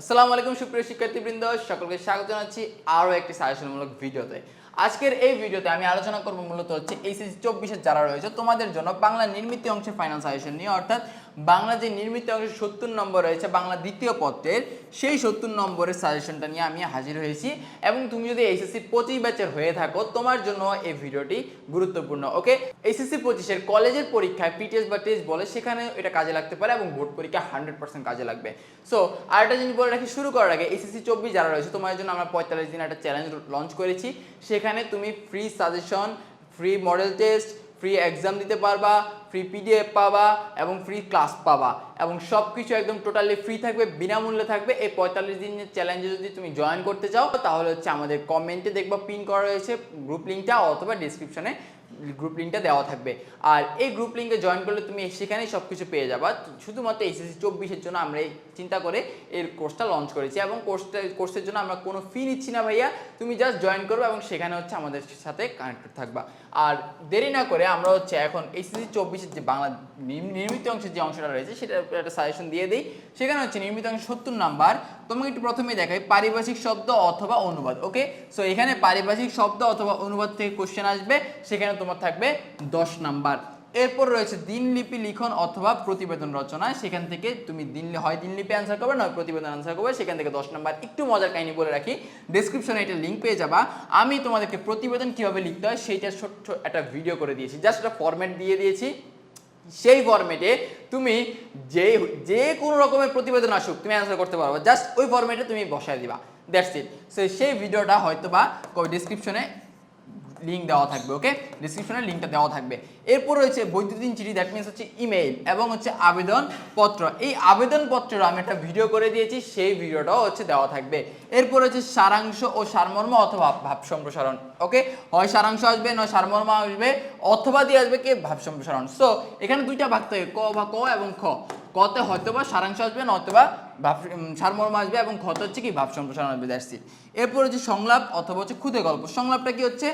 আসসালামু আলাইকুম, সুপ্রিয় শিক্ষার্থীবৃন্দ। সকলকে স্বাগত জানাচ্ছি আরও একটি সাজেশনমূলক ভিডিওতে। আজকের এই ভিডিওতে আমি আলোচনা করব মূলত হচ্ছে এইচএসি চব্বিশের যারা রয়েছে, তোমাদের জন্য বাংলা নির্মিত অংশে ফাইনাল সাজেশন নিয়ে, অর্থাৎ বাংলা যে নির্মিত অংশের সত্তর নম্বর রয়েছে বাংলা দ্বিতীয় পত্রের। সেই সত্তর নম্বরের সাজেশনটা নিয়ে আমি হাজির হয়েছি। এবং তুমি যদি এইচএসসি পঁচিশ ব্যাচের হয়ে থাকো, তোমার জন্য এই ভিডিওটি গুরুত্বপূর্ণ, ওকে? এইচএসসি পঁচিশের কলেজের পরীক্ষায় পিটিএস বা টেস্ট বলে সেখানে এটা কাজে লাগতে পারে এবং বোর্ড পরীক্ষা হান্ড্রেড পার্সেন্ট কাজে লাগবে। সো, আরেকটা জিনিস বলে রাখি, শুরু করার আগে এইচএসসি চব্বিশ যারা রয়েছে, তোমার জন্য আমরা পঁয়তাল্লিশ দিন একটা চ্যালেঞ্জ লঞ্চ করেছি। সেখানে তুমি free suggestion free model test free exam দিতে পারবা ফ্রি পিডিএফ পাবা এবং ফ্রি ক্লাস পাবা এবং সব কিছু একদম টোটালি ফ্রি থাকবে, বিনামূল্যে থাকবে। এই পঁয়তাল্লিশ দিনের চ্যালেঞ্জে যদি তুমি জয়েন করতে চাও, তাহলে হচ্ছে আমাদের কমেন্টে দেখবা পিন করা রয়েছে গ্রুপ লিঙ্কটা অথবা ডিসক্রিপশনে গ্রুপ লিঙ্কটা দেওয়া থাকবে। আর এই গ্রুপ লিঙ্কে জয়েন করলে তুমি সেখানেই সব কিছু পেয়ে যাবা। শুধুমাত্র এইচএসসি চব্বিশের জন্য আমরা এই চিন্তা করে এর কোর্সটা লঞ্চ করেছি এবং কোর্সটা কোর্সের জন্য আমরা কোনো ফি নিচ্ছি না ভাইয়া। তুমি জাস্ট জয়েন করবে এবং সেখানে হচ্ছে আমাদের সাথে কানেক্টেড থাকবা। আর দেরি না করে আমরা হচ্ছে এখন এইচএসসি চব্বিশের যে বাংলা নির্মিত অংশের যে অংশটা রয়েছে, সেটা একটা সাজেশন দিয়ে দিই। সেখানে হচ্ছে নির্মিত অংশ সত্তর নাম্বার। তোমাকে একটু প্রথমে দেখাই, পারিভাষিক শব্দ অথবা অনুবাদ ওকে সো এখানে পারিভাষিক শব্দ অথবা অনুবাদ থেকে কোশ্চেন আসবে, সেখানে তোমার থাকবে দশ নাম্বার। এরপর রয়েছে দিনলিপি লিখন অথবা প্রতিবেদন রচনা সেখান থেকে তুমি দিন হয় দিনলিপি অ্যান্সার করবে, নয় প্রতিবেদন অ্যান্সার করবে। সেখান থেকে দশ নম্বর, একটু মজার কাহিনী বলে রাখি। ডিসক্রিপশনে এটা লিঙ্ক পেয়ে যাবা। আমি তোমাদেরকে প্রতিবেদন কীভাবে লিখতে হয় সেইটা ছোট্ট একটা ভিডিও করে দিয়েছি। জাস্ট একটা ফরম্যাট দিয়ে দিয়েছি। সেই ফরম্যাটে তুমি যে যে কোনো রকমের প্রতিবেদন আসুক, তুমি অ্যান্সার করতে পারবে। জাস্ট ওই ফরম্যাটে তুমি বসায় দিবা। দ্যাটস ইট সেই ভিডিওটা হয়তো বা ডিসক্রিপশনে লিঙ্ক দেওয়া থাকবে ওকে ডিসক্রিপশনে লিঙ্কটা দেওয়া থাকবে। এরপর রয়েছে বৈদ্যুতিন চিঠি দ্যাট মিনস হচ্ছে ইমেইল এবং হচ্ছে আবেদনপত্র। এই আবেদন পত্রের আমি একটা ভিডিও করে দিয়েছি, সেই ভিডিওটাও হচ্ছে দেওয়া থাকবে। এরপর হচ্ছে সারাংশ ও সারমর্ম অথবা ভাব সম্প্রসারণ ওকে হয় সারাংশ আসবে, নয় সারমর্ম আসবে, অথবা দিয়ে আসবে কে? ভাব সম্প্রসারণ। সো এখানে দুইটা ভাগ থাকে, ক বা ক এবং খ। কতে হয়তো বা সারাংশ আসবে, নয়তোবা ভাব সারমর্ম আসবে এবং ক্ষত হচ্ছে কি? ভাব সম্প্রসারণ আসবে দ্যাটস ইট এরপর হচ্ছে সংলাপ অথবা হচ্ছে খুদে গল্প। সংলাপটা কি হচ্ছে?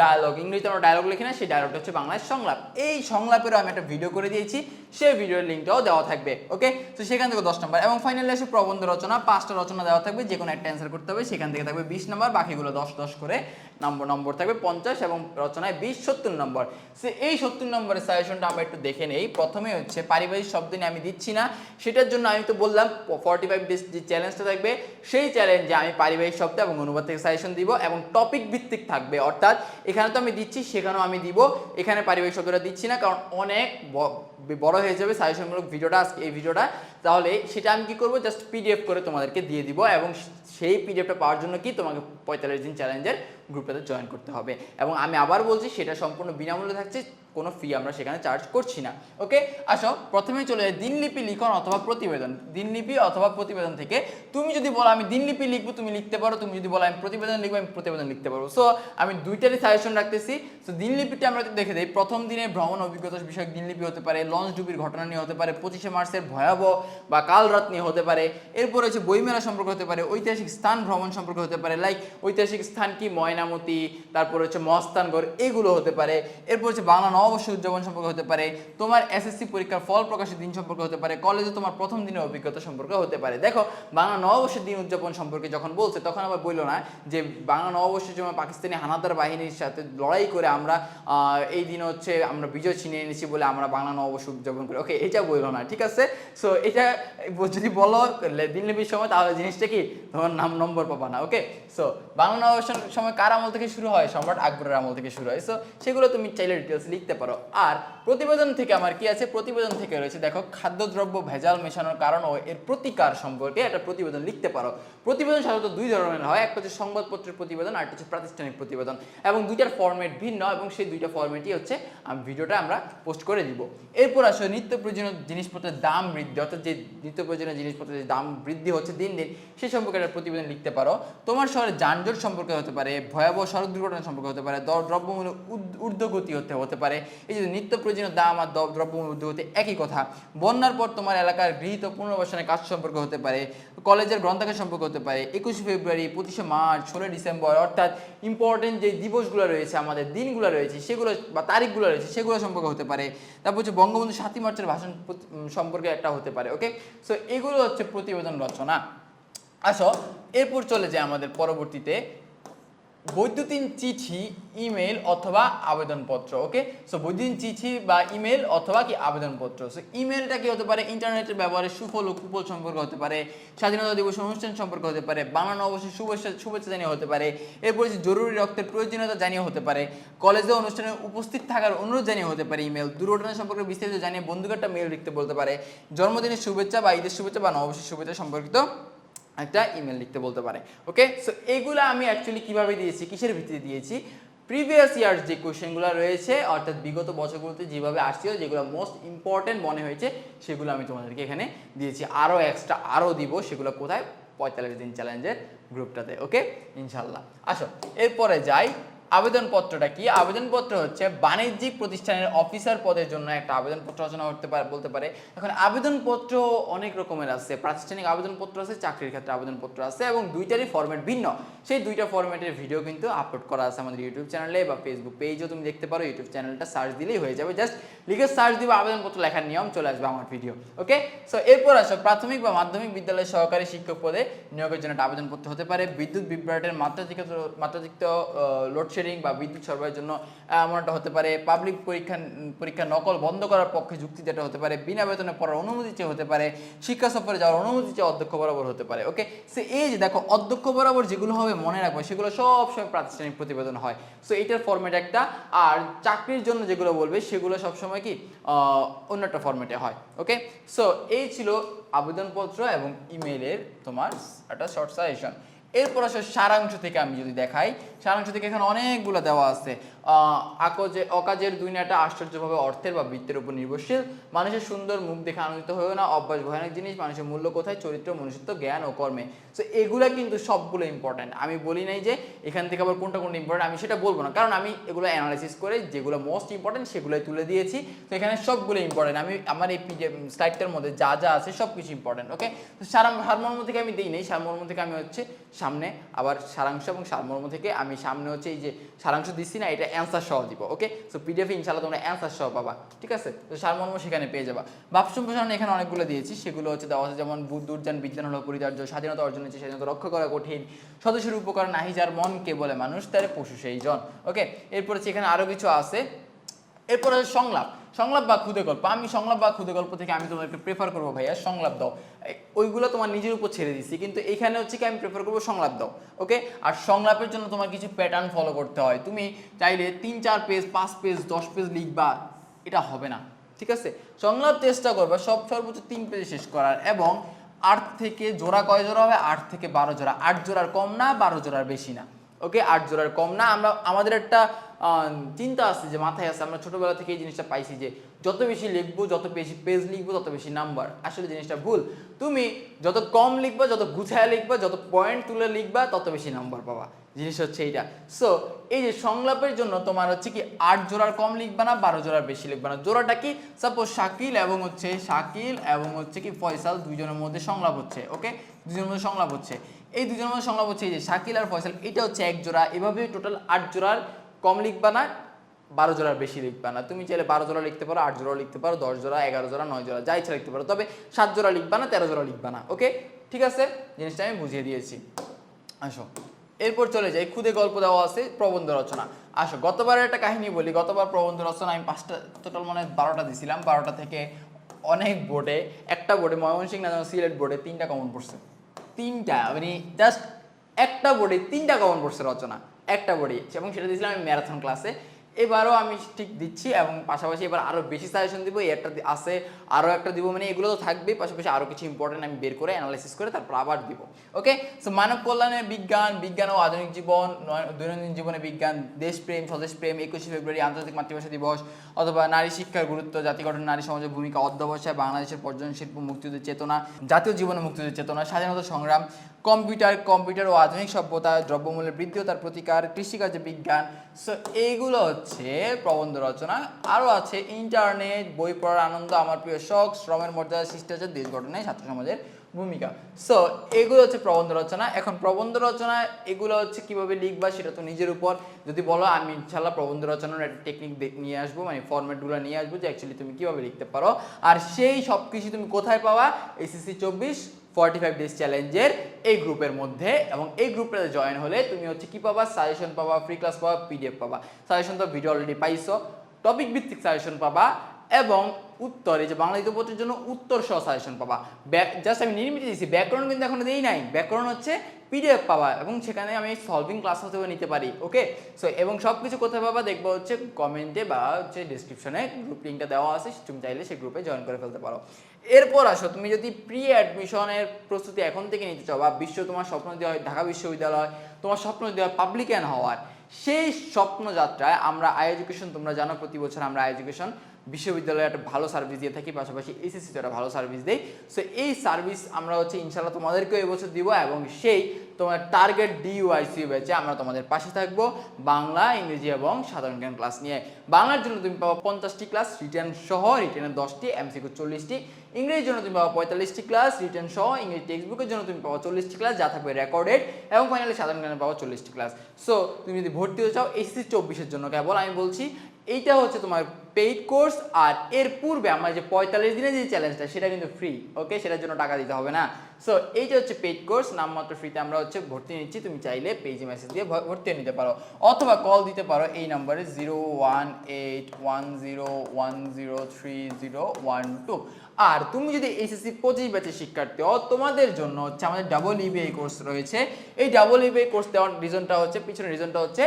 ডায়লগ ইংরেজিতে আমরা ডায়লগ লিখি না, সেই ডায়লগটা হচ্ছে বাংলায় সংলাপ। এই সংলাপেরও আমি একটা ভিডিও করে দিয়েছি, সেই ভিডিওর লিঙ্কটাও দেওয়া থাকবে ওকে তো সেখান থেকে দশ নম্বর এবং ফাইনালি আসে প্রবন্ধ রচনা, পাঁচটা রচনা দেওয়া থাকবে যে কোনো একটা অ্যান্সার করতে হবে, সেখান থেকে থাকবে বিশ নম্বর বাকিগুলো দশ দশ করে নম্বর নম্বর থাকবে পঞ্চাশ এবং রচনায় বিশ সত্তর নম্বর সে এই সত্তর নম্বরের সাজেশনটা আমরা একটু দেখে নেই। প্রথমে হচ্ছে পারিবারিক শব্দ নিয়ে আমি দিচ্ছি না। সেটার জন্য আমি তো বললাম ফর্টি ফাইভ ডেজ যে চ্যালেঞ্জটা থাকবে, সেই চ্যালেঞ্জে আমি পারিবারিক শব্দ এবং অনুবাদ থেকে সাজেশন দিব এবং টপিক ভিত্তিক থাকবে। অর্থাৎ এখানে তো আমি দিচ্ছি, সেখানেও আমি দিব। এখানে পারিবারিক শব্দটা দিচ্ছি না, কারণ অনেক বড় হয়ে যাবে সাজেশনমূলক ভিডিওটা, আজকে এই ভিডিওটা। তাহলে সেটা আমি কি করব? জাস্ট পিডিএফ করে তোমাদেরকে দিয়ে দিব এবং সেই পিডিএফটা পাওয়ার জন্য কি তোমাকে পঁয়তাল্লিশ দিন চ্যালেঞ্জের গ্রুপটাতে জয়েন করতে হবে। এবং আমি আবার বলছি, সেটা সম্পূর্ণ বিনামূল্যে থাকছে। কোনো ফি আমরা সেখানে চার্জ করছি না। ওকে আসো প্রথমে চলে যাই দিনলিপি, লিখন অথবা প্রতিবেদন। দিনলিপি অথবা প্রতিবেদন থেকে তুমি যদি বলো আমি দিনলিপি লিখব, তুমি লিখতে পারো। তুমি যদি বলো আমি প্রতিবেদন লিখব, আমি প্রতিবেদন লিখতে পারব। সো আমি দুইটারই সাজেশন রাখতেছি। তো দিনলিপিটা আমরা যদি দেখে দিই। প্রথম দিনে ভ্রমণ অভিজ্ঞতা বিষয়ক দিনলিপি হতে পারে লঞ্চ ডুবির ঘটনা নিয়ে হতে পারে, পঁচিশে মার্চের ভয়াবহ বা কাল রাত নিয়ে হতে পারে। এরপর হচ্ছে বইমেলা সম্পর্ক হতে পারে, ঐতিহাসিক স্থান ভ্রমণ সম্পর্ক হতে পারে লাইক ঐতিহাসিক স্থান কি? ময়নামতি, তারপর হচ্ছে মস্তানগড়, এগুলো হতে পারে। এরপর হচ্ছে বাংলা নববর্ষ উদযাপন সম্পর্কে হতে পারে, তোমার এসএসসি পরীক্ষার ফল প্রকাশের দিন সম্পর্কে হতে পারে কলেজে তোমার প্রথম দিনের অভিজ্ঞতা সম্পর্কে হতে পারে। দেখো, বাংলা নববর্ষের দিন উদযাপন সম্পর্কে যখন বলছে, তখন আবার বলল না যে বাংলা নববর্ষের জন্য পাকিস্তানি হানাদার বাহিনীর সাথে লড়াই করে আমরা এই দিন হচ্ছে আমরা বিজয় ছিনিয়ে এনেছি বলে আমরা বাংলা নববর্ষ উদযাপন করি। ওকে এটা বলল না, ঠিক আছে? সো এটা যদি বলো দিন দিনলিপির সময়, তাহলে জিনিসটা কি? তোমার নাম নম্বর পাবা না ওকে সো বাংলা নববর্ষের সময় কার আমল থেকে শুরু হয়? সম্রাট আকবরের আমল থেকে শুরু হয়। সো সেগুলো তুমি চাইলে ডিটেলস লিখতে পারো আর প্রতিবেদন থেকে আমার কি আছে? প্রতিবেদন থেকে রয়েছে, দেখো, খাদ্যদ্রব্য ভেজাল মেশানোর কারণ ও এর প্রতিকার সম্পর্কে একটা প্রতিবেদন লিখতে পারো। প্রতিবেদন সাধারণত দুই ধরনের হয়, একটা হচ্ছে সংবাদপত্রের প্রতিবেদন আর হচ্ছে প্রাতিষ্ঠানিক প্রতিবেদন। এবং দুইটার ফরম্যাট ভিন্ন এবং সেই দুইটা ফরম্যাটই হচ্ছে ভিডিওটা আমরা পোস্ট করে দিব। এরপর আসলে নিত্য প্রয়োজনীয় জিনিসপত্রের দাম বৃদ্ধি, অর্থাৎ যে নিত্য প্রয়োজনীয় জিনিসপত্রের যে দাম বৃদ্ধি হচ্ছে দিন দিন সেই সম্পর্কে একটা প্রতিবেদন লিখতে পারো। তোমার শহরে যানজট সম্পর্কে হতে পারে, ভয়াবহ সড়ক দুর্ঘটনা সম্পর্কে হতে পারে, দর- দ্রব্যমূল্য ঊর্ধ্বগতি হতে হতে পারে। এই যে নিত্য প্রয়োজনীয় দাম আর দ্র- দ্রব্যমূল্য ঊর্ধ্বগতি একই কথা। বন্যার পর তোমার এলাকার গৃহীত পুনর্বাসনের কাজ সম্পর্কে হতে পারে, কলেজের গ্রন্থাগার সম্পর্কে হতে পারে। একুশে ফেব্রুয়ারি, পঁচিশে মার্চ, ষোলোই ডিসেম্বর, অর্থাৎ ইম্পর্টেন্ট যে দিবসগুলো রয়েছে, আমাদের দিনগুলো রয়েছে, সেগুলো বা তারিখগুলো রয়েছে, সেগুলো সম্পর্কে হতে পারে। তারপর হচ্ছে বঙ্গবন্ধু সাতই মার্চের ভাষণ সম্পর্কে একটা হতে পারে ওকে সো এগুলো হচ্ছে প্রতিবেদন রচনা। আসো, এরপর চলে যায় আমাদের পরবর্তীতে। বৈদ্যুতিন চিঠি ইমেল অথবা আবেদনপত্র ওকে সো বৈদ্যুতিন চিঠি বা ইমেল অথবা কি আবেদনপত্র। সো ইমেলটা কি হতে পারে? ইন্টারনেটের ব্যবহারে সুফল ও কুফল সম্পর্ক হতে পারে, স্বাধীনতা দিবস অনুষ্ঠান সম্পর্ক হতে পারে বানানো অবশ্যই শুভেচ্ছা শুভেচ্ছা জানিয়ে হতে পারে, এরপরে জরুরি রক্তের প্রয়োজনীয়তা জানিয়ে হতে পারে কলেজে অনুষ্ঠানে উপস্থিত থাকার অনুরোধ জানিয়ে হতে পারে ইমেল দুর্ঘটনা সম্পর্কে বিস্তারিত জানিয়ে বন্ধুকে একটা মেল লিখতে বলতে পারে, জন্মদিনের শুভেচ্ছা বা ঈদের শুভেচ্ছা বা নববর্ষের শুভেচ্ছা সম্পর্কিত একটা ইমেল লিখতে বলতে পারে। ওকে সো এগুলো আমি অ্যাকচুয়ালি কীভাবে দিয়েছি, কিসের ভিত্তিতে দিয়েছি? প্রিভিয়াস ইয়ার যে কোয়েশ্চেনগুলো রয়েছে, অর্থাৎ বিগত বছরগুলোতে যেভাবে আসছিল যেগুলো মোস্ট ইম্পর্টেন্ট মনে হয়েছে, সেগুলো আমি তোমাদেরকে এখানে দিয়েছি। আরও এক্সট্রা আরও দিব সেগুলো কোথায়? পঁয়তাল্লিশ দিন চ্যালেঞ্জের গ্রুপটাতে ওকে ইনশাল্লাহ। আসো, এরপরে যাই। আবেদনপত্রটা কি? আবেদনপত্র হচ্ছে বাণিজ্যিক প্রতিষ্ঠানের অফিসার পদের জন্য একটা আবেদনপত্র রচনা করতে পারে, বলতে পারে। এখন আবেদনপত্র অনেক রকমের আছে। প্রাতিষ্ঠানিক আবেদনপত্র আছে, চাকরির ক্ষেত্রে আবেদনপত্র আছে এবং দুইটারই ফরম্যাট ভিন্ন। সেই দুইটা ফরম্যাটের ভিডিও কিন্তু আপলোড করা আছে আমাদের ইউটিউব চ্যানেলে বা ফেসবুক পেজও তুমি দেখতে পারো। ইউটিউব চ্যানেলটা সার্চ দিলেই হয়ে যাবে। জাস্ট লিখে সার্চ দিবে, আবেদনপত্র লেখার নিয়ম চলে আসবে আমার ভিডিও ওকে সো এরপর আসো, প্রাথমিক বা মাধ্যমিক বিদ্যালয়ের সহকারী শিক্ষক পদে নিয়োগের জন্য আবেদনপত্র হতে পারে। বিদ্যুৎ বিভ্রাটের মাত্রাতিরিক্ত মাত্রাতিরিক্ত লোডশেডিং বা বিদ্যুৎ সরবরাহের জন্য এমন একটা হতে পারে। পাবলিক পরীক্ষা পরীক্ষা নকল বন্ধ করার পক্ষে যুক্তি যেটা হতে পারে। বিনা বেতনে পড়ার অনুমতি চেয়ে হতে পারে। শিক্ষা সফরে যাওয়ার অনুমতি চেয়ে অধ্যক্ষ বরাবর হতে পারে। ওকে সো এই যে দেখো, অধ্যক্ষ বরাবর যেগুলো হবে মনে রাখবে, সেগুলো সবসময় প্রাতিষ্ঠানিক প্রতিবেদন হয়। সো এইটার ফরম্যাট একটা। আর চাকরির জন্য যেগুলো বলবে, সেগুলো সবসময় কি অন্য একটা ফরম্যাটে হয়। ওকে সো এই ছিল আবেদনপত্র এবং ইমেইলের তোমার একটা শর্ট সাজেশন এরপর আসলে সারাংশ থেকে আমি যদি দেখাই সারাংশ থেকে এখানে অনেকগুলো দেওয়া আছে। আকজে অকাজের দুনিয়াটা আশ্চর্যভাবে অর্থের বা বৃত্তের উপর নির্ভরশীল। মানুষের সুন্দর মুখ দেখে আনন্দিত হয়েও না, অভ্যাস ভয়ানক জিনিস, মানুষের মূল্য কোথায়, চরিত্র, মনুষ্যত্ব, জ্ঞান ও কর্মে। সো এগুলা কিন্তু সবগুলো ইম্পর্ট্যান্ট আমি বলি নাই যে এখান থেকে আবার কোনটা কোনটা ইম্পর্ট্যান্ট আমি সেটা বলব না। কারণ আমি এগুলো অ্যানালাইসিস করে যেগুলো মোস্ট ইম্পর্টেন্ট সেগুলোই তুলে দিয়েছি। তো এখানে সবগুলো ইম্পর্ট্যান্ট আমি আমার এই স্লাইডটার মধ্যে যা যা আছে সব কিছু ইম্পর্টেন্ট ওকে তো সারাং সারমর্ম থেকে আমি দিই নেই। সারমর্ম থেকে আমি হচ্ছে সামনে আবার সারাংশ এবং সারমর্ম থেকে আমি সামনে হচ্ছে এই যে সারাংশ দিচ্ছি না, এটা অ্যান্সার সহ দিব ওকে সো পিডিএফে ইনশাল্লাহ তোমরা অ্যান্সার সহ পাবা, ঠিক আছে? তো সারমর্ম সেখানে পেয়ে যাবা। ভাব সম্প্রসারণ এখানে অনেকগুলো দিয়েছি, সেগুলো হচ্ছে দেওয়া আছে, যেমন দুর্যান বিজ্ঞান, হল, পরিচার্য, স্বাধীনতা অর্জন হচ্ছে স্বাধীনতা রক্ষা করা কঠিন, সদস্যের উপকার নাহি যার মন বলে মানুষ, তার পশু সেই জন ওকে এরপর এখানে আরও কিছু আছে। এরপর আছে সংলাপ। সংলাপ বা খুদে গল্প আমি সংলাপ বা খুদে গল্প থেকে আমি তোমাকে প্রেফার করব ভাইয়া, সংলাপ দাও। ওইগুলো তোমার নিজের উপর ছেড়ে দিচ্ছি কিন্তু এখানে হচ্ছে কি আমি প্রেফার করব সংলাপ দাও ওকে আর সংলাপের জন্য তোমার কিছু প্যাটার্ন ফলো করতে হয়। তুমি চাইলে তিন, চার পেজ পাঁচ পেজ দশ পেজ লিখবা, এটা হবে না, ঠিক আছে? সংলাপ চেষ্টা করবে, সব সর্বোচ্চ তিন পেজে শেষ করার, এবং আট থেকে জোড়া কয় জোড়া হবে? আট থেকে বারো জোড়া। আট জোড়ার কম না, বারো জোড়ার বেশি না ওকে আট জোড়ার কম না। আমরা, আমাদের একটা চিন্তা আছে যে মাথায় আছে, আমরা ছোটবেলা থেকে এই জিনিসটা পাইছি যে যত বেশি লিখব, যত বেশি পেজ লিখব, তত বেশি নাম্বার আসলে জিনিসটা ভুল। তুমি যত কম লিখবা, যত গুছায় লিখবা, যত পয়েন্ট তুলে লিখবা, তত বেশি নাম্বার পাবা। জিনিস হচ্ছে এইটা। সো এই যে সংলাপের জন্য তোমার হচ্ছে কি আট জোড়ার কম লিখবা না, বারো জোড়ার বেশি লিখবা না। জোড়াটা কি? সাপোজ শাকিল এবং হচ্ছে শাকিল এবং হচ্ছে কি ফয়সাল দুইজনের মধ্যে সংলাপ হচ্ছে ওকে দুজনের মধ্যে সংলাপ হচ্ছে। এই দুজনের মধ্যে সংলাপ হচ্ছে এই যে শাকিল আর ফয়সাল, এটা হচ্ছে এক জোড়া। এভাবে টোটাল আট জোড়ার কম লিখবা না, বারো জোড়ার বেশি লিখবা না। তুমি চাইলে বারো জোড়া লিখতে পারো, আট জোড়া লিখতে পারো, দশ জোড়া, এগারো জোড়া, নয় জোড়া যা ইচ্ছা লিখতে পারো। তবে সাত জোড়া লিখবা না, তেরো জোড়া লিখবা না, ওকে? ঠিক আছে? জিনিসটা আমি বুঝিয়ে দিয়েছি। আসো। এরপর চলে যাই। খুদে গল্প দেওয়া আছে, প্রবন্ধ রচনা। আসো, গতবারের একটা কাহিনী বলি। গতবার প্রবন্ধ রচনা আমি পাঁচটা, টোটাল মানে বারোটা দিছিলাম। বারোটা থেকে অনেক বোর্ডে, একটা বোর্ডে, ময়মনসিংহ না সিলেট বোর্ডে তিনটা কমন পড়ছে। তিনটা মানে জাস্ট একটা বোর্ডে তিনটা কমন পড়ছে রচনা। একটা বডি এবং সেটা দিয়েছিলাম আমি ম্যারাথন ক্লাসে এবারও আমি ঠিক দিচ্ছি এবং পাশাপাশি এবার আরও বেশি সাজেশন দিব একটা আছে আরও একটা দিব মানে এগুলো তো থাকবেই। পাশাপাশি আরও কিছু ইম্পর্টেন্ট আমি বের করে অ্যানালাইসিস করে তারপর আবার দিব ওকে সো মানব কল্যাণে বিজ্ঞান বিজ্ঞান ও আধুনিক জীবন দৈনন্দিন জীবনে বিজ্ঞান, দেশপ্রেম স্বদেশপ্রেম একুশে ফেব্রুয়ারি আন্তর্জাতিক মাতৃভাষা দিবস, অথবা নারী শিক্ষার গুরুত্ব, জাতি গঠন, নারী সমাজের ভূমিকা, অধ্যবসায়, বাংলাদেশের পর্যটন শিল্প, মুক্তিযুদ্ধের চেতনা, জাতীয় জীবনে মুক্তিযুদ্ধের চেতনা, স্বাধীনতা সংগ্রাম, কম্পিউটার কম্পিউটার ও আধুনিক সভ্যতা, দ্রব্যমূল্যের বৃদ্ধি ও তার প্রতিকার কৃষিকার্যে বিজ্ঞান। সো এইগুলো হচ্ছে প্রবন্ধ রচনা। আরও আছে ইন্টারনেট বই পড়ার আনন্দ, আমার প্রিয় শখ, শ্রমের মর্যাদা, শিষ্টাচার, দেশ গঠনে ছাত্র সমাজের ভূমিকা। সো এগুলো হচ্ছে প্রবন্ধ রচনা। এখন প্রবন্ধ রচনা, এগুলো হচ্ছে কীভাবে লিখবা সেটা তো নিজের উপর। যদি বলো, আমি ইনশাল্লাহ প্রবন্ধ রচনার একটা টেকনিক নিয়ে আসব মানে ফর্মেটগুলো নিয়ে আসব যে অ্যাকচুয়ালি তুমি কীভাবে লিখতে পারো। আর সেই সব কিছু তুমি কোথায় পাওয়া এসএসসি চব্বিশ ফর্টি ফাইভ ডেজ চ্যালেঞ্জের এই গ্রুপের মধ্যে এবং এই গ্রুপটাতে জয়েন হলে তুমি হচ্ছে কী পাবা? সাজেশন পাবা ফ্রি ক্লাস পাবা পিডিএফ পাবা। সাজেশন তো ভিডিও অলরেডি পাইছো। টপিক ভিত্তিক সাজেশন পাবা এবং উত্তর এই যে বাংলা দ্বিতীয় জন্য উত্তর সহ সাজেশন পাবা। জাস্ট আমি নির্মিত দিয়েছি, ব্যাকরণ কিন্তু এখনও দেই নাই। ব্যাকরণ হচ্ছে পিডিএফ পাবা, এবং সেখানে আমি সলভিং ক্লাস হতেও নিতে পারি ওকে সো এবং সব কিছু কোথায় পাবা দেখব হচ্ছে কমেন্টে বা হচ্ছে ডিসক্রিপশনে গ্রুপ লিঙ্কটা দেওয়া আছে, তুমি চাইলে সেই গ্রুপে জয়েন করে ফেলতে পারো। এরপর আসো, তুমি যদি প্রি অ্যাডমিশনের প্রস্তুতি এখন থেকে নিতে চাও বা বিশ্ব তোমার স্বপ্ন দেওয়া হয় ঢাকা বিশ্ববিদ্যালয়, তোমার স্বপ্ন দেওয়া পাবলিকান হওয়ার, সেই স্বপ্নযাত্রায় আমরা আই এডুকেশন তোমরা জানো, প্রতি বছর আমরা আই এডুকেশন বিশ্ববিদ্যালয়ে একটা ভালো সার্ভিস দিয়ে থাকি, পাশাপাশি এসএসসিতে একটা ভালো সার্ভিস দেই। সো এই সার্ভিস আমরা হচ্ছে ইনশাল্লাহ তোমাদেরকেও এবছর দিব এবং সেই তোমার টার্গেট ডিইউআইসি ব্যাচে আমরা তোমাদের পাশে থাকব। বাংলা, ইংরেজি এবং সাধারণ জ্ঞান ক্লাস নিয়ে। বাংলার জন্য তুমি পাবো পঞ্চাশটি ক্লাস রিটার্ন সহ রিটার্নের দশটি এমসিকিউ চল্লিশটি। ইংরেজির জন্য তুমি পাবো পঁয়তাল্লিশটি ক্লাস রিটার্ন সহ ইংরেজি টেক্সট বুকের জন্য তুমি পাবো চল্লিশটি ক্লাস যা থাকবে রেকর্ডেড এবং ফাইনালি সাধারণ জ্ঞানে পাবো চল্লিশটি ক্লাস সো তুমি যদি ভর্তি হতে চাও এসএসসি চব্বিশের জন্য কেবল আমি বলছি এইটা হচ্ছে তোমার পেইড কোর্স আর এর পূর্বে আমার যে পঁয়তাল্লিশ দিনের যে চ্যালেঞ্জটা সেটা কিন্তু ফ্রি ওকে সেটার জন্য টাকা দিতে হবে না। সো এইটা হচ্ছে পেইড কোর্স নামমাত্র ফ্রিতে আমরা হচ্ছে ভর্তি নিচ্ছি। তুমি চাইলে পেজে মেসেজ দিয়ে ভর্তি নিতে পারো। অথবা কল দিতে পারো এই নাম্বারে zero one eight one zero one zero three zero one two আর তুমি যদি এইচএসসি পঁচিশ ব্যাচের শিক্ষার্থী হও, তোমাদের জন্য হচ্ছে আমাদের ডাবল ইবিআই কোর্স রয়েছে। এই ডাবল ইবিআই কোর্স দেওয়ার রিজনটা হচ্ছে, পিছনের রিজনটা হচ্ছে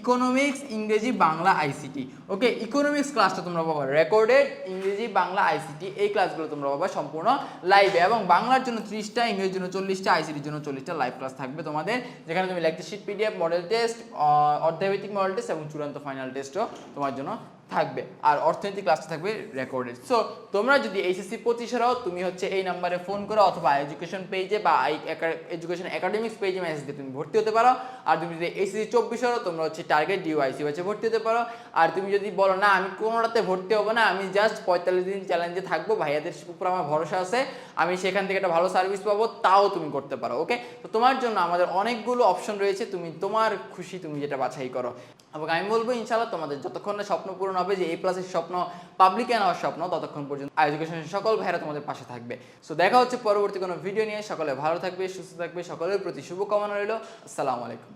ইকোনমিক্স ইংরেজি, বাংলা আইসিটি ওকে ইকোনমিক্স ক্লাসটা তোমরা পাবা। রেকর্ডেড ইংরেজি, বাংলা আইসিটি এই ক্লাসগুলো তোমরা পাবা সম্পূর্ণ লাইভে এবং বাংলার জন্য ত্রিশটা, ইংরেজির জন্য চল্লিশটা আইসিটির জন্য চল্লিশটা লাইভ ক্লাস থাকবে তোমাদের। যেখানে তুমি lecture sheet PDF model test অর্ধাবৃত্তিক model test এবং চূড়ান্ত ফাইনাল টেস্টও তোমার জন্য থাকবে, আর অর্থনীতি ক্লাসটা থাকবে রেকর্ডেড সো তোমরা যদি এইচএসসি পঁচিশেরাও তুমি হচ্ছে এই নাম্বারে ফোন করো, অথবা এডুকেশন পেজে বা এডুকেশন একাডেমিক্স পেজে মেসেজ দিয়ে তুমি ভর্তি হতে পারো। আর তুমি যদি এইচএসসি চব্বিশেরও তোমরা হচ্ছে টার্গেট ডিওআইসি হচ্ছে ভর্তি হতে পারো। আর তুমি যদি বলো, না, আমি কোনোটাতে ভর্তি হব না, আমি জাস্ট পঁয়তাল্লিশ দিন চ্যালেঞ্জে থাকব, ভাইয়াদের উপর আমার ভরসা আছে, আমি সেখান থেকে একটা ভালো সার্ভিস পাবো, তাও তুমি করতে পারো ওকে তো তোমার জন্য আমাদের অনেকগুলো অপশন রয়েছে, তুমি তোমার খুশি তুমি যেটা বাছাই করো। এবং আমি বলব ইনশাল্লাহ তোমাদের যতক্ষণ না স্বপ্ন পূরণ হবে যে এই প্লাসের স্বপ্ন পাবলিকে নেওয়ার স্বপ্ন ততক্ষণ পর্যন্ত। এডুকেশনের সকল ভাইরা তোমাদের পাশে থাকবে। সো দেখা হচ্ছে পরবর্তী কোনো ভিডিও নিয়ে। সকলে ভালো থাকবে, সুস্থ থাকবে। সকলের প্রতি শুভকামনা রইল। আসসালামু আলাইকুম।